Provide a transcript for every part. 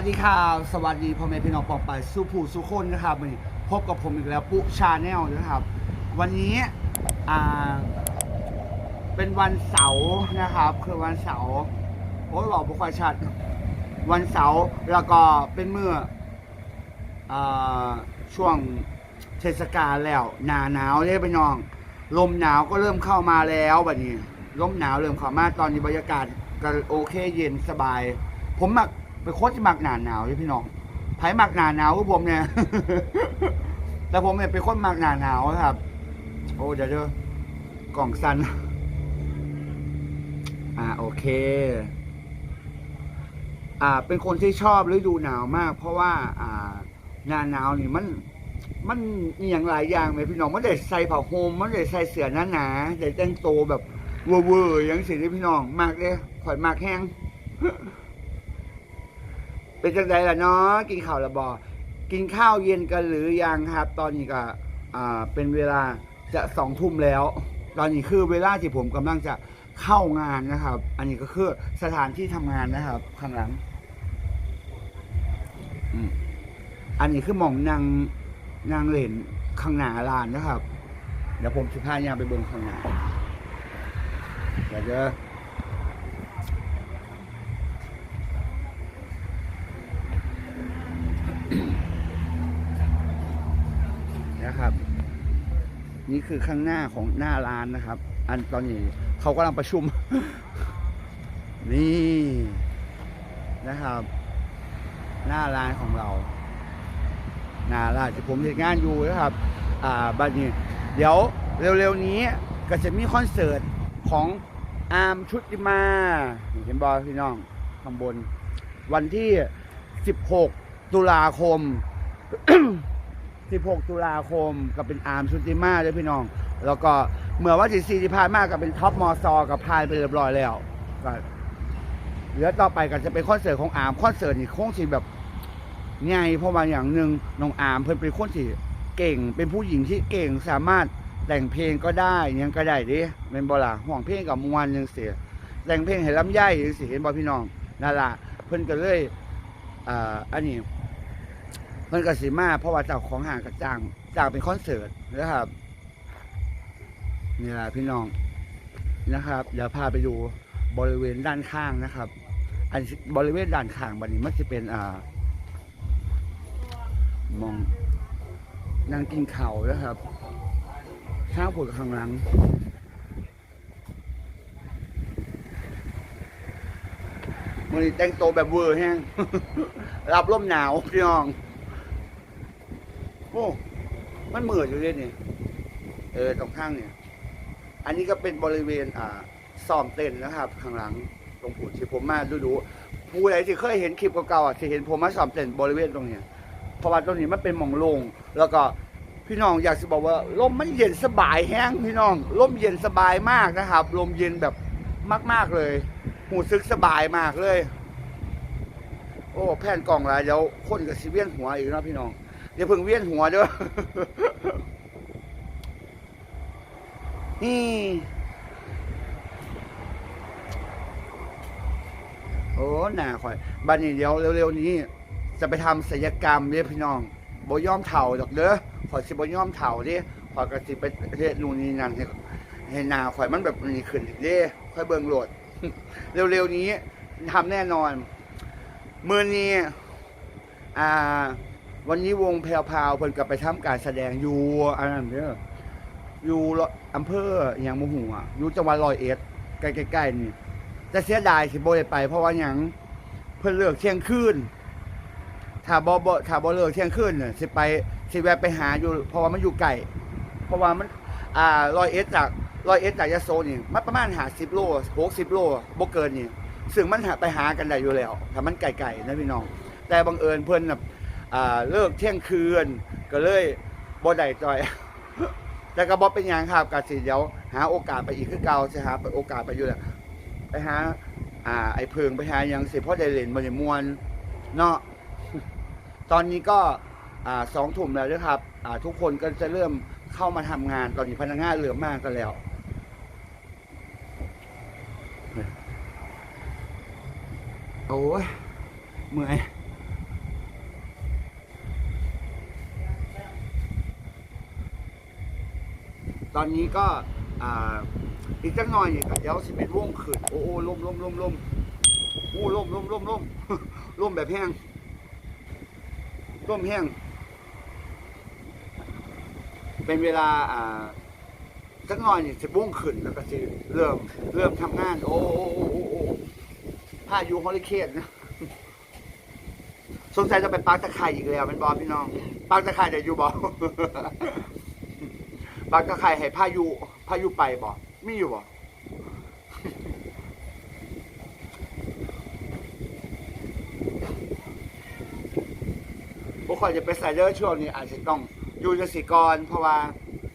สวัสดีครับสวัสดีพ่อแม่พี่น้องปองไปสู้ผู้สู้คนนะครับวันนี้พบกับผมอีกแล้วปุ๊ชาแนลนะครับ วันนี้อ่าเป็นวันเสาร์นะครับ คือวันเสาร์โอ้ยบอกบุคอยชัด วันเสาร์แล้วก็เป็นเมื่ออาช่วงเทศกาลแล้ว หนาหนาวเลยพี่น้อง ลมหนาวก็เริ่มเข้ามาแล้วบัดนี้ลมหนาวเริ่มเข้ามาตอนนี้บรรยากาศก็โอเคเย็นสบาย ผมมัก เป็นคนที่มักหนาหนาวเลยพี่น้องไผ่มักหนาหนาวคือผมเนี่ย แต่ผมเนี่ยเป็นคนมักหนาหนาวครับ โอ้เดี๋ยวเด้อกล่องสันอ่าโอเค อ่า เป็นคนที่ชอบฤดูหนาวมาก เพราะว่า อ่า หนาหนาวนี่มัน มันมีอย่างหลายอย่างเลยพี่น้องมันได้ใส่ผ้าห่มมันได้ใส่เสื้อหนาๆได้แต่งตัวแบบเวอร์ๆอย่างสิที่พี่น้องมากเลยข่อยมากแห้ง เป็นจังไดล่ะเนาะกินข้าวและบอกินข้าวเย็นกันหรือยังครับ ตอนนี้ก็อ่าเป็นเวลาจะสองทุ่มแล้ว ตอนนี้คือเวลาที่ผมกำลังจะเข้างานนะครับ อันนี้ก็คือสถานที่ทำงานนะครับ ข้างหลังอืมอันนี้คือหมองนางนางเหรนข้างหน้าลานนะครับ เดี๋ยวผมจะพายางไปเบิ่งข้างหน้าเดี๋ยวเจอ นะครับ นี่คือข้างหน้าของหน้าร้านนะครับ อันตอนนี้เขากำลังประชุม นี่นะครับ หน้าร้านของเราหน้าร้านที่ผมเห็นงานอยู่นะครับ อ่าบัดนี้ เดี๋ยวเร็วๆนี้ก็จะมีคอนเสิร์ตของอาร์มชุติมาเห็นบอลพี่น้องข้างบน วันที่ 16 ตุลาคม 16 ตุลาคมก็เป็นอาร์มชุติมาด้วยพี่น้อง แล้วก็เหมื่อวันที่สี่ที่ผ่านมาก็เป็นท็อปมอซอกับพายไปเรียบร้อยแล้วก็เหลือต่อไปก็จะเป็นคอนเสิร์ตของอาร์มคอนเสิร์ตนี่คงสิแบบไงเพราะว่าอย่างหนึ่งน้องอาร์มเพิ่นเป็นคนที่เก่ง เป็นผู้หญิงที่เก่งสามารถแต่งเพลงก็ได้ยังก็ได้ดิเป็นบอล่ะห่วงเพลงกับมวนยังเสียแต่งเพลงให้ลำไยยังสิเห็นบอพี่น้องนั่นละเพิ่นก็เลยอ่าอันนี้ เพิ่นก็สิมาเพราะว่าเจ้าของห้างก็จ้างจ้างเป็นคอนเสิร์ตนะครับนี่แหละพี่น้องนะครับเดี๋ยวพาไปดูบริเวณด้านข้างนะครับ อันบริเวณด้านข้างบันนี้มันจะเป็นอ่ามองนั่งกินเข่านะครับข้างผุดข้างหลังมันแต่งตัวแบบเวอร์แห้งรับลมหนาวพี่น้อง โอ้ มันเหมือนอยู่เลยนี่เออตรงข้างเนี่ย อันนี้ก็เป็นบริเวณอ่าซ้อมเต้นนะครับ ข้างหลังตรงผูที่ผมมาดูดูๆผู้ใดที่เคยเห็นคลิปเก่าๆอะจะเห็นผมมาซ้อมเต้นบริเวณตรงเนี้ยเพราะว่าตรงนี้มันเป็นหมองโลงแล้วก็พี่น้องอยากจะบอกว่าลมมันเย็นสบายแห้งพี่น้องลมเย็นสบายมากนะครับ ลมเย็นแบบมาก ๆเลยหูซึกสบายมากเลย โอ้แผ่นกล่องหลายเดี๋ยวคนกับสิเวียนหัวอีกนะพี่น้อง อย่าเพิ่งเวียนหัวเด้อนี่โอ้หนาข่อยบัดนี้เดี๋ยวเร็วๆนี้จะไปทำศัลยกรรมเด้อพี่น้องบ่ย่อมเถ่าดอกเด้อข่อยสิบ่ย่อมเถ่าเด้ข่อยก็สิไปเฮ็ดนู่นนี่นั่นให้ให้หน้าข่อยมันแบบนี้ขึ้นอีกเด้ค่อยเบิ่งโหลด เร็วๆนี้ทำแน่นอน มือนี้อ่า วันนี้วงแพรวพาวเพิ่นก็ไปทำการแสดงอยู่อันนั้นเด้ออยู่ละอำเภออหยังบ่ฮู้อะอยู่จังหวัดร้อยเอ็ดใกล้ๆนี่แต่เสียดายสิบ่ได้ไป เพราะว่าหยังเพิ่นเลิกเที่ยงคืนถ้าบ่บ่ถ้าบ่เลิกเที่ยงคืนเนี่ยสิไปสิแวะไปหาอยู่ เพราะว่ามันอยู่ไกลเพราะว่ามัน อ่าร้อยเอ็ดจากร้อยเอ็ดจากยะโสนี่มันประมาณ50โล60โลบ่เกินนี่ซึ่งมันหาไปหากันได้อยู่แล้วถ้ามันไกลๆนะพี่น้อง แต่บังเอิญเพิ่นแบบ อ่าเลิกเที่ยงคืน ก็เลยบ่ได้จอย แต่ก็บ่เป็นหยังครับก็สิเดี๋ยวหาโอกาสไปอีกคือเก่าสิหาไปโอกาสไปอยู่แหละไปหาอ่าไอ้เพิงไปหาหยังสิเพราะได้เล่นบ่ได้มวนเนาะตอนนี้ก็อ่าสองทุ่มแล้วนะครับอ่าทุกคนก็จะเริ่มเข้ามาทำงานตอนนี้พนักงานเหลือมากกันแล้ว โอ้ยเมื่อย ตอนนี้ก็อ่าอีกจักหน่อยนี่ก็เดี๋ยวสิเป็นวงขึ้นโอ้โอ้ลมลมลมลมโอ้ลมลมลมลมลมแบบแห้งลมแห้ง เป็นเวลาอ่าสักหน่อยนี่จะบุ้งขึ้นแล้วก็จะเริ่มเริ่มทำงาน โอ้โอ้โอ้โอ้พายุฮอริเคนนะสงสัยจะไปปักตะไคร่อีกแล้วเป็นบอพี่น้องปักตะไคร่เดี๋ยวอยู่บอ ปักตะไคร่ให้พายุพายุไปบอมีอยู่บอพวกคอยจะไปใส่เดอร์ช่วงนี้อาจจะต้องอยู่จะสิกรเพราะว่า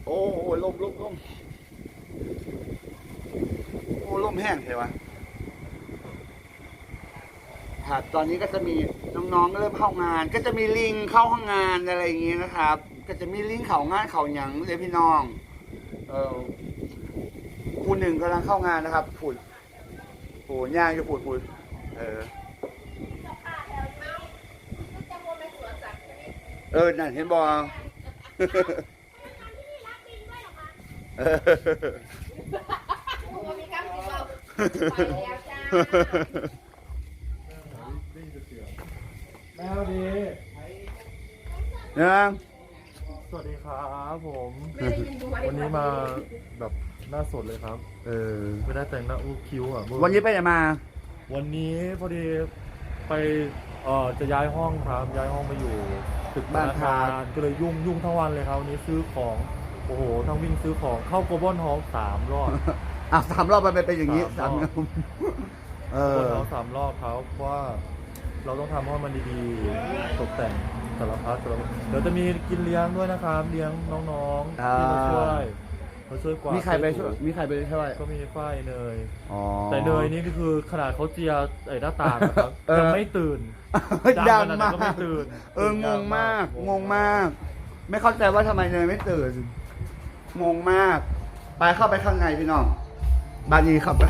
โอ้โอ้ลมลมลมโอ้ลมแห้งเลยวะครับตอนนี้ก็จะมีน้องๆเริ่มเข้างาน ก็จะมีลิงเข้าห้องงานอะไรอย่างเงี้ยนะครับ ก็จะมีลิงเขางานเขาหยังเลยพี่น้อง เออครูหนึ่งกำลังเข้างานนะครับผุดโอ้ย่างอยู่ผุดผุดเออ เออ นั่นเห็นบอเออมีคำสิบอกไปแล้วจ้าแมวดีนะ สวัสดีครับผมไม่ได้ยินด้วยวันนี้มาแบบหน้าสดเลยครับเออ ไม่ได้แต่งหน้าอู้คิ้วอะเมื่อวันนี้ไปไหนมา วันนี้พอดีไปเอ่อจะย้ายห้องครับย้ายห้องมาอยู่ตึกบ้านพักธก็เลยยุ่งยุ่งทั้งวันเลยครับวันนี้ซื้อของโอ้โหทั้งวิ่งซื้อของเข้าโกลบอลฮอลสามรอบ อะสามรอบมันเป็นอย่างนี้สาสามมรรออบบเอโกลอบอลฮอลสามรอบครับเพราะว่าเราต้องทำให้มันดีๆตกแต่ง สารพัดสารพัดเดี๋ยวจะมีกินเลี้ยงด้วยนะครับ เลี้ยงน้องๆที่มาช่วยมาช่วยกวาดมีใครไปช่วยมีใครไปช่วยก็มีฝ้ายเนยอ๋อแต่เนยนี่ก็คือขนาดเขาเจียไอ้หน้าต่างนะครับเออยังไม่ตื่นดังขนมานั้นก็ไม่กตื่นเอองงมากงงมาก ไม่เข้าใจว่าทำไมเนยไม่ตื่นงงมาก ไปเข้าไปข้างในพี่น้องบานีเข้าไป